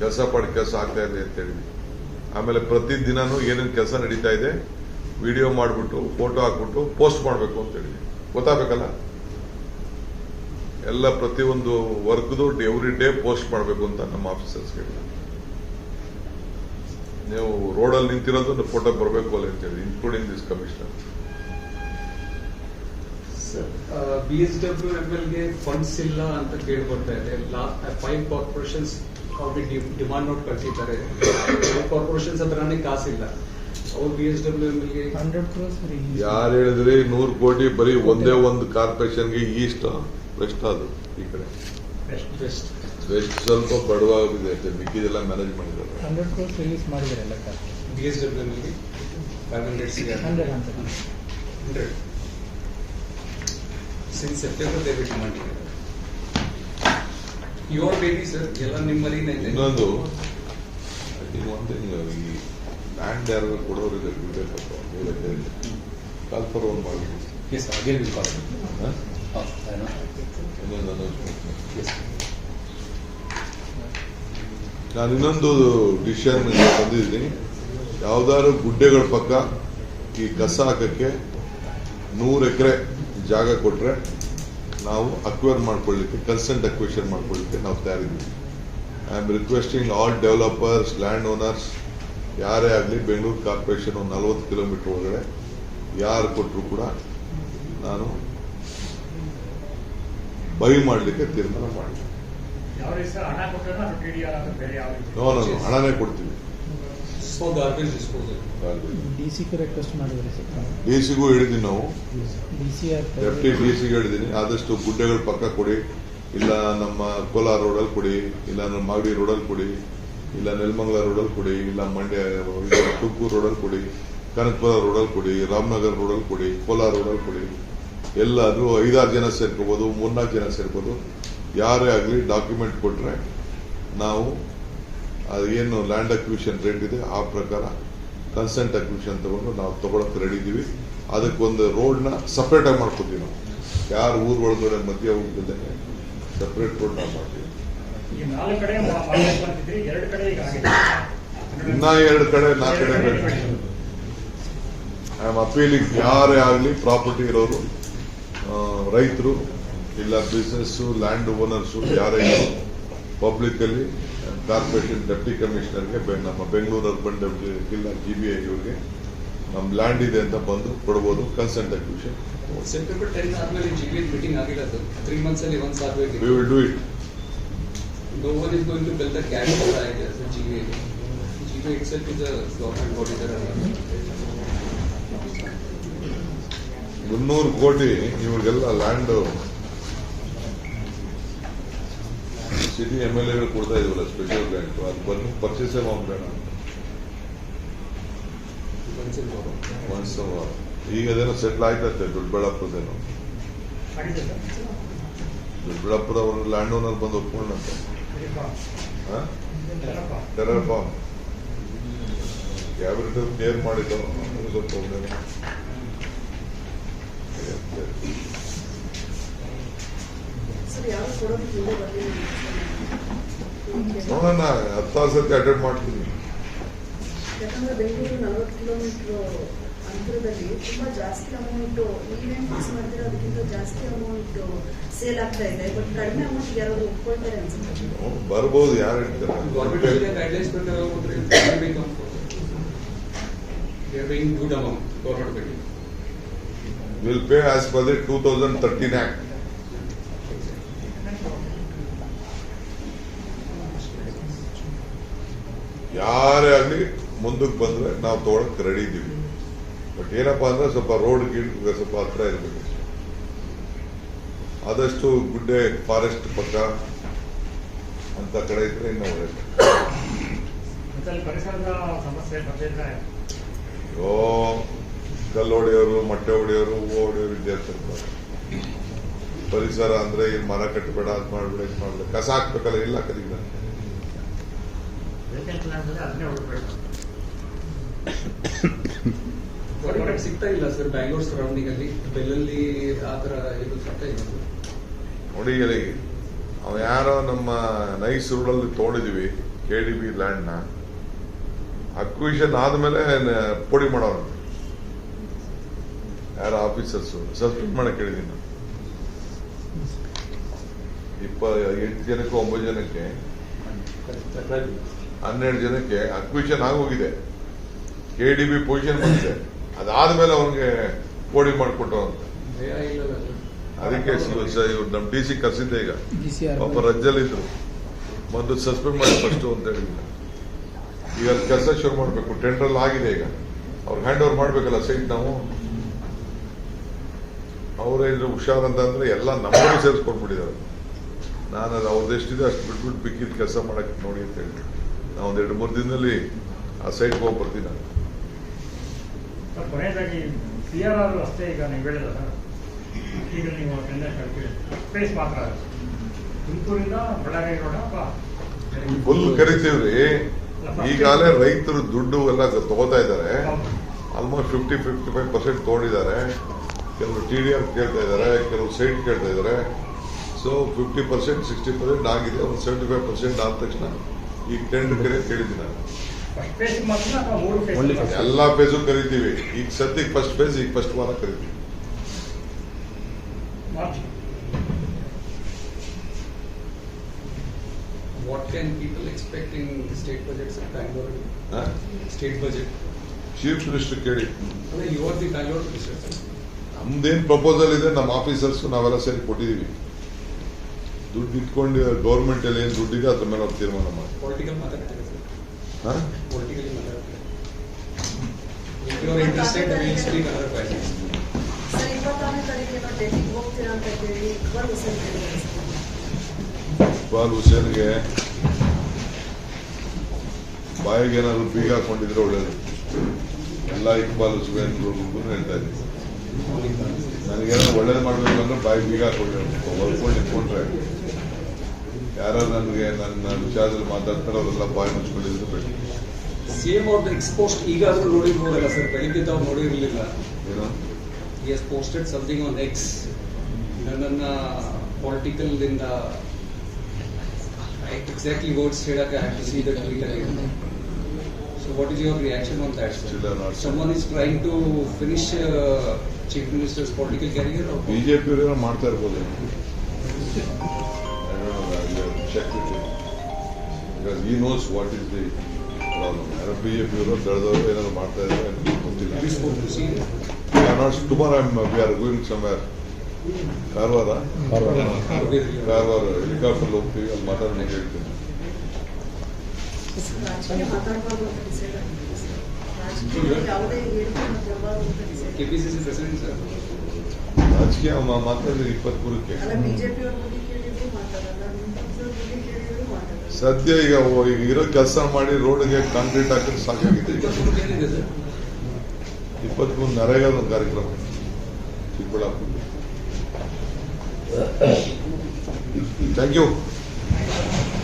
ಕೆಲಸ ಪಾಡಿ ಕೆಲಸ ಆಗ್ತಾ ಇದೆ ಅಂತ ಹೇಳಿದ್ವಿ ಆಮೇಲೆ ಪ್ರತಿ ದಿನಾನು ಏನೇನು ಕೆಲಸ ನಡೀತಾ ಇದೆ, ವಿಡಿಯೋ ಮಾಡಿಬಿಟ್ಟು, ಫೋಟೋ ಹಾಕ್ಬಿಟ್ಟು, ಪೋಸ್ಟ್ ಮಾಡಬೇಕು ಅಂತ ಹೇಳಿದ್ವಿ ಗೊತ್ತಾಗಬೇಕಲ್ಲ? ಎಲ್ಲ ಪ್ರತಿಯೊಂದು ವರ್ಕ್ದು ಎವ್ರಿ ಡೇ ಪೋಸ್ಟ್ ಮಾಡಬೇಕು ಅಂತ ನಮ್ಮ ಆಫೀಸರ್ಸ್ ಹೇಳಿದ್ರು ನೀವು ರೋಡಲ್ಲಿ ನಿಂತಿರೋದು ಫೋಟೋ ಬರಬೇಕು ಅಲ್ಲ ಅಂತ ಹೇಳಿ including this commissioner B S W ಎಲ್ಗೆ funds ಇಲ್ಲ ಅಂತ ಕೇಳಿ ಬರ್ತಾ ಇದೆ. ಫೈವ್ ಕಾರ್ಪೊರೇಷನ್ಸ್ ಅವ್ರಿಗೆ ಡಿಮಾಂಡ್ ನೋಟ್ ಕಳಿಸಿದ್ದಾರೆ. ಕಾರ್ಪೊರೇಷನ್ಸ್ ಹತ್ರನೇ ಕಾಸಿಲ್ಲ. ಅವ್ರು B S W M L hundred crores ಯಾರು ಹೇಳಿದ್ರಿ? ನೂರು ಕೋಟಿ ಬರೀ ಒಂದೇ ಒಂದು ಕಾರ್ಪೊರೇಷನ್ಗೆ ಈಸ್ಟ್ ವೆಸ್ಟ್ ಅದು ಈ ಕಡೆ. ಬೆಸ್ಟ್ ವೆಸ್ಟ್ ಸ್ವಲ್ಪ ಬಡವಾಗಿದೆ ಮಿಕ್ಕಿದೆಲ್ಲ ಮ್ಯಾನೇಜ್ ಮಾಡಿದ್ದಾರೆ. ಹಂಡ್ರೆಡ್ ಕ್ರೋಸ್ ರಿಲೀಸ್ ಮಾಡಿದ್ದಾರೆ ಎಲ್ಲ B S W five hundred C hundred hundred hundred since September they demand your baby sir ಎಲ್ಲ ನಿಮ್ಮಲ್ಲಿ ಇದೆ ಇನ್ನೊಂದು ಇದು ಒಂದೇ ನೀವು ಈ ಲ್ಯಾಂಡ್ ಯಾರು ಬಿಡಬೇಕಪ್ಪ ಮೂಲಕ್ಕೆ ಮಾಡಿ ಮಾಡಬೇಕು. Oh, I know. ಇನ್ನೊಂದು announcement. Yes. ನಾನು ಇನ್ನೊಂದು ಡಿಸಿಷನ್ ಬಂದಿದ್ದೀನಿ ಯಾವ್ದಾದ್ರು ಗುಡ್ಡೆಗಳ ಪಕ್ಕ ಈ ಕಸ ಹಾಕಕ್ಕೆ ನೂರು ಎಕರೆ ಜಾಗ ಕೊಟ್ರೆ ನಾವು ಅಕ್ವೈರ್ ಮಾಡ್ಕೊಳ್ಳಿಕ್ಕೆ ಕನ್ಸೆಂಟ್ ಅಕ್ವೇಷನ್ ಮಾಡ್ಕೊಳ್ಳಿಕ್ಕೆ ನಾವು ತಯಾರಿದ್ದೀವಿ. I am requesting all developers land owners ಯಾರೇ ಆಗಲಿ ಬೆಂಗಳೂರು ಕಾರ್ಪೊರೇಷನ್ ಒಂದು ನಲ್ವತ್ತು ಕಿಲೋಮೀಟರ್ ಒಳಗಡೆ ಯಾರು ಕೊಟ್ಟರು ಕೂಡ ನಾನು ಬೈ ಮಾಡಲಿಕ್ಕೆ ತೀರ್ಮಾನ ನೋ ಹಣನೇ ಕೊಡ್ತೀವಿ. So garbage disposal D C request ಸಿಗೂ ಹೇಳಿದ್ದೀನಿ ನಾವು. ಡಿ ಸಿ ಡೆಪ್ಟಿ ಡಿ ಸಿಗೆ ಹೇಳಿದ್ದೀನಿ ಆದಷ್ಟು ಗುಡ್ಡೆಗಳ ಪಕ್ಕ ಕೊಡಿ. ಇಲ್ಲ ನಮ್ಮ ಕೋಲಾರ ರೋಡಲ್ಲಿ ಕೊಡಿ. ಇಲ್ಲ ನಮ್ಮ ಮಾಗಡಿ ರೋಡಲ್ಲಿ ಕೊಡಿ. ಇಲ್ಲ ನೆಲಮಂಗಲ ರೋಡಲ್ಲಿ ಕೊಡಿ. ಇಲ್ಲ ಮಂಡ್ಯ ತುಮಕೂರು ರೋಡಲ್ಲಿ ಕೊಡಿ. ಕನಕಪುರ ರೋಡಲ್ಲಿ ಕೊಡಿ. ರಾಮನಗರ ರೋಡಲ್ಲಿ ಕೊಡಿ. ಕೋಲಾರ ರೋಡಲ್ಲಿ ಕೊಡಿ. ಎಲ್ಲಾದರೂ ಐದಾರು ಜನ ಸೇರ್ಕೋಬೋದು ಮೂರ್ನಾಲ್ಕು ಜನ ಸೇರ್ಬೋದು ಯಾರೇ ಆಗಲಿ ಡಾಕ್ಯುಮೆಂಟ್ ಕೊಟ್ಟರೆ ನಾವು ಅದು ಏನು ಲ್ಯಾಂಡ್ ಅಕ್ವಿಷನ್ ರೇಟ್ ಇದೆ ಆ ಪ್ರಕಾರ ಕನ್ಸೆಂಟ್ ಅಕ್ವಿಷನ್ ತಗೊಂಡು ನಾವು ತಗೊಳಕ್ಕೆ ರೆಡಿ ಇದೀವಿ. ಅದಕ್ಕೊಂದು ರೋಡ್ನ ಸಪ್ರೇಟ್ ಆಗಿ ಮಾಡ್ಕೊತೀವಿ ನಾವು. ಯಾರು ಊರ್ ಒಳಗಡೆ ಮಧ್ಯ ಹೋಗ್ತಿದ್ದಂಗೆ ಸಪ್ರೇಟ್ ರೋಡ್ ನಾವು ಮಾಡ್ತೀವಿ. ಇನ್ನ ಎರಡು ಕಡೆ ನಾಲ್ಕು ಕಡೆ ಐ ಆಮ್ ಅಪೀಲಿಂಗ್ ಯಾರೇ ಆಗಲಿ ಪ್ರಾಪರ್ಟಿ ಇರೋರು ರೈತರು ಇಲ್ಲ ಬಿಸ್ನೆಸ್ಸು ಲ್ಯಾಂಡ್ ಓನರ್ಸು ಯಾರೇ ಪಬ್ಲಿಕ್ ಅಲ್ಲಿ ಕಾರ್ಪೊರೇಷನ್ ಡೆಪ್ಟಿ ಕಮಿಷನರ್ಗೆ ನಮ್ಮ ಬೆಂಗಳೂರು ಅರ್ಬನ್ ಡೆಪ್ಟಿ ಇಲ್ಲ ಜಿ ಬಿ ಐ ಇವ್ರಿಗೆ ನಮ್ಮ ಲ್ಯಾಂಡ್ ಇದೆ ಅಂತ ಬಂದು ಕೊಡ್ಬೋದು consent acquisition we will do it No one is going to build the cash flow ideas in GVA. GVA itself is a government body there. ಮುನ್ನೂರು ಕೋಟಿ ಇವ್ರಿಗೆಲ್ಲ ಲ್ಯಾಂಡ್ ಸಿಟಿ ಎಂ ಎಲ್ ಎಗಳು ಕೊಡ್ತಾ ಇದೀವಲ್ಲ ಸ್ಪೆಷಲ್ ಗ್ರಾಂಟ್ ಅದು ಬಂದು ಪರ್ಚೇಸೇ ಮಾಡಬೇಡ ಈಗ ಅದೇನೋ ಸೆಟ್ಲ್ ಆಯ್ತಂತೆ ದೊಡ್ಡಬಳ್ಳಾಪುರದೇನೋ ದೊಡ್ಡಬಳ್ಳಾಪುರ ಒಂದು ಲ್ಯಾಂಡ್ ಓನರ್ ಬಂದು ಒಪ್ಕೊಂಡಂತೆ. ಟೆರರ್ ಫಾರ್ಮ್ ಕ್ಯಾಬಿನೆಟ್ ಕ್ಲಿಯರ್ ಮಾಡಿದ್ದು ಸ್ವಲ್ಪ ಯಾರು ಕೊಡೋದು ನೋಡೋಣ ಹತ್ತು ಸರ್ತಿ ಅಟೆಂಡ್ ಮಾಡ್ತೀನಿ. ಯಾಕಂದ್ರೆ ಬೆಂಗಳೂರು ನಲವತ್ತು ಕಿಲೋಮೀಟರ್ ಅಂತರದಲ್ಲಿ ತುಂಬಾ ಜಾಸ್ತಿ ಅಮೌಂಟ್ ನೀವೇನ್ ಫಿಕ್ಸ್ ಮಾಡ್ತೀರಾ ಅದಕ್ಕಿಂತ ಜಾಸ್ತಿ ಅಮೌಂಟ್ ಸೇಲ್ ಆಗ್ತಾ ಇದೆ. ಬಟ್ ಕಡಿಮೆ ಅಮೌಂಟ್ ಯಾರಾದ್ರು ಒಪ್ಕೊಳ್ತಾರೆ ಅನ್ಸುತ್ತೆ. ಬರ್ಬೋದು ಯಾರು ಹೇಳ್ತಾರೆ. Will pay as per the two thousand thirteen act ಯಾರೇ ಆಗಲಿ ಮುಂದಕ್ಕೆ ಬಂದ್ರೆ ನಾವು ತೊಗೊಳಕ್ಕೆ ರೆಡಿ ಇದ್ದೀವಿ ಬಟ್ ಏನಪ್ಪ ಅಂದ್ರೆ ಸ್ವಲ್ಪ ರೋಡ್ ಗೀಡ್ ಸ್ವಲ್ಪ ಹತ್ರ ಇರಬೇಕು. ಆದಷ್ಟು ಗುಡ್ಡೆ ಫಾರೆಸ್ಟ್ ಪಕ್ಕ ಅಂತ ಕಡೆ ಇದ್ರೆ ಇನ್ನೂ ಒಳ್ಳೆ ಅಯ್ಯೋ ಕಲ್ಲು ಹೊಡೆಯೋರು ಮೊಟ್ಟೆ ಹೊಡೆಯೋರು ಹೂವು ಹೊಡೆಯೋರು ಇರ್ತಾರೆ. ಪರಿಸರ ಅಂದ್ರೆ ಈ ಮರ ಕಟ್ಟಬೇಡ ಅದ್ ಮಾಡ್ಬೇಡ ಇದ್ ಮಾಡ್ಬೇಡ. ಕಸ ಹಾಕ್ಬೇಕಲ್ಲ ಇಲ್ಲ ಕದಿಲ್ಲ ಇಲ್ಲ ಸರ್ ಸಿಗ್ತಾ ಇಲ್ಲ. ನೋಡಿ ಅವ ಯಾರೋ ನಮ್ಮ ನೈಸ್ ರೋಡಲ್ಲಿ ತೋಡಿದ್ವಿ ಕೆ ಡಿ ಬಿ ನ. ಅಕ್ವಿಷನ್ ಆದ್ಮೇಲೆ ಪೋಡಿ ಮಾಡೋರು. ಯಾರ ಆಫೀಸರ್ಸು ಸಸ್ಪೆಂಡ್ ಮಾಡಕ್ ಹೇಳಿದ್ದೀನಿ ನಾನು. ಇಪ್ಪ ಎಂಟು ಜನಕ್ಕೆ ಒಂಬತ್ತು ಜನಕ್ಕೆ. ಹನ್ನೆರಡು ಜನಕ್ಕೆ ಅಕ್ವಿಷನ್ ಆಗೋಗಿದೆ. ಕೆ ಡಿ ಬಿ ಪೊಸಿಷನ್ ಬಂದಿದೆ. ಅದಾದ್ಮೇಲೆ ಅವನಿಗೆ ಕೋಡಿ ಮಾಡಿಕೊಟ್ಟು ಅಂತ. ಅದಕ್ಕೆ ಇವ್ರು ನಮ್ಮ ಡಿ ಸಿ ಕರ್ಸಿದ್ದೆ ಈಗ. ಪಾಪ ರಜ್ಜಲ್ ಇದ್ರು ಬಂದು ಸಸ್ಪೆಂಡ್ ಮಾಡಿ ಫಸ್ಟ್ ಅಂತ ಹೇಳಿದ್ರು. ಈಗ ಅಲ್ಲಿ ಕೆಲಸ ಶುರು ಮಾಡಬೇಕು. ಟೆಂಡರ್ ಆಗಿದೆ ಈಗ. ಅವ್ರಿಗೆ ಹ್ಯಾಂಡ್ ಓವರ್ ಮಾಡ್ಬೇಕಲ್ಲ ಸೈಟ್ ನಾವು. ಅವರೇನು ಹುಷಾರ್ ಅಂತ ಅಂದ್ರೆ ಎಲ್ಲ ನಮ್ಮನ್ನು ಸೇರಿಸ್ಕೊಂಡ್ಬಿಟ್ಟಿದ್ದಾರೆ. ನಾನು ಅದು ಅವ್ರದ್ದು ಎಷ್ಟಿದೆ ಅಷ್ಟು ಬಿಟ್ಬಿಟ್ಟು ಬಿಕ್ಕಿದ ಕೆಲಸ ಮಾಡಕ್ಕೆ ನೋಡಿ ಅಂತ ಹೇಳಿ ನಾವು ಒಂದೆರಡು ಮೂರು ದಿನದಲ್ಲಿ ಆ ಸೈಟ್ಗೆ ಹೋಗಿ ಬರ್ತೀನಿ ನಾನು. ಸರ್ ಕೊನೆಯದಾಗಿ ಸಿ ಆರ್ ಆರ್ ಅಷ್ಟೇ ಈಗ ನೀವು ಹೇಳಿದ ಈಗ ನೀವು ಟೆಂಡರ್ ಕಳ್ತೀವಿ ಸ್ಪೇಸ್ ಮಾತ್ರ ತುಮಕೂರಿಂದ ಬಳ್ಳಾರಿ ರೋಡ ಅಥವಾ ಫುಲ್ ಕರಿತೀವ್ರಿ. ಈಗಾಗಲೇ ರೈತರು ದುಡ್ಡು ಎಲ್ಲ ತಗೋತಾ ಇದ್ದಾರೆ. Almost fifty fifty five percent ತಗೊಂಡಿದ್ದಾರೆ. ಕೆಲವರು ಟಿ ಡಿ ಎಫ್ ಕೇಳ್ತಾ ಇದ್ದಾರೆ ಕೆಲವರು ಸೈಟ್ ಕೇಳ್ತಾ ಇದ್ದಾರೆ. So fifty percent sixty percent ಆಗಿದೆ. ಒಂದು ಸೆವೆಂಟಿ ಫೈವ್ ಪರ್ಸೆಂಟ್ ಆದ ತಕ್ಷಣ ಈಗ ಟೆಂಡರ್ ಕರೆ ಕೇಳಿದ್ದೀನಿ ನಾನು ಫಸ್ಟ್ ಫೇಸ್ ಮಾತ್ರ ಅಥವಾ ಮೂರು Only ಫೇಸ್ first. ಎಲ್ಲ ಫೇಸು ಕರಿತೀವಿ ಈಗ ಸದ್ಯಕ್ಕೆ ಫಸ್ಟ್ ಫೇಸ್ ಈಗ ಫಸ್ಟ್ ವಾರ ಕರಿತೀವಿ March What can people expect in state budgets of Bangalore? State budget? Chief minister ಕೇಳಿ ಅಂದ್ರೆ you are the Bangalore minister, sir. ನಮ್ದೇನ್ ಪ್ರಪೋಸಲ್ ಇದೆ ನಮ್ಮ ಆಫೀಸರ್ಸ್ ನಾವೆಲ್ಲ ಸೇರಿ ಕೊಟ್ಟಿದೀವಿ ದುಡ್ಡು ಇಟ್ಕೊಂಡು ಗೌರ್ಮೆಂಟ್ ಅಲ್ಲಿ ಏನ್ ದುಡ್ಡಿದೆ ಅದ್ರ ಮೇಲೆ ಅವ್ರು ತೀರ್ಮಾನ ಮಾಡಿ. ಇಕ್ಬಾಲ್ ಹುಸೇನ್ಗೆ ಬಾಯಿಗೆ ಏನಾದ್ರು ಬೀಗ ಹಾಕೊಂಡಿದ್ರೆ ಒಳ್ಳೇದು. ಎಲ್ಲ ಇಕ್ಬಾಲ್ ಹುಸೇನ್ ಹೇಳ್ತಾ ಇದ್ದೀನಿ. ನನಗೇನೋ ಒಳ್ಳೇದು ಮಾಡಬೇಕು ಅಂದ್ರೆ ಬಾಯಿ ಬೀಗ ಹಾಕೊಂಡಿರ್ಬೇಕು ಹೊಲ್ಕೊಂಡು ನಿಂತ್ಕೊಂಡ್ರೆ ಯಾರು ನನಗೆ ನನ್ನ ವಿಚಾರದಲ್ಲಿ ಮಾತಾಡ್ತಾರೋ ಅವರೆಲ್ಲ ಬಾಯಿ ಮುಚ್ಕೊಂಡಿದ್ರು ಬೇಕು ಸಿಎಂ ಅವ್ರದ್ದು ಎಕ್ಸ್ಪೋಸ್ಟ್ ಈಗಾದ್ರೂ ನೋಡಲ್ಲ ಸರ್. ಬೆಳಿಗ್ಗೆ ತಾವು ನೋಡಿರಲಿಲ್ಲ. ಏನೋ? He has posted something on X. ನನ್ನನ್ನ ಪೊಲಿಟಿಕಲ್ ಇಂದ ಎಕ್ಸಾಕ್ಟ್ಲಿ ವರ್ಡ್ಸ್ ಹೇಳಕ್ಕೆ I have to see the tweet again so what is your reaction on that seen. Someone is trying to finish chief minister's political career BJP ಏನೋ ಮಾಡ್ತಾ ಇರ್ಬೋದು check because ಈ knows what is the problem ಯಾರೋ BJP ಅವರು ದಳದವರು ಏನಾದ್ರು ಮಾಡ್ತಾ ಇದ್ದಾರೆ ಗೊತ್ತಿಲ್ಲ tomorrow I'm we are going somewhere Karwar Karwar helicopter ಹೋಗ್ತೀವಿ ಅಲ್ಲಿ ಮಾತಾಡೋಣ ಹೇಳ್ತೀನಿ ಕೆಪಿಸಿಸಿ ಪ್ರೆಸಿಡೆಂಟ್ ಸರ್ ರಾಜಕೀಯ ಮಾತಾಡಿದ್ರೆ ಇಪ್ಪತ್ಮೂರಕ್ಕೆ ಸದ್ಯ ಈಗ ಈಗ ಇರೋ ಕೆಲಸ ಮಾಡಿ ರೋಡ್ಗೆ ಕಾಂಕ್ರೀಟ್ ಹಾಕಿದ್ರೆ ಸಾಕಾಗಿದೆ ಇಪ್ಪತ್ಮೂರು ನರೇಗಾ ಒಂದು ಕಾರ್ಯಕ್ರಮ. Chikkaballapur thank you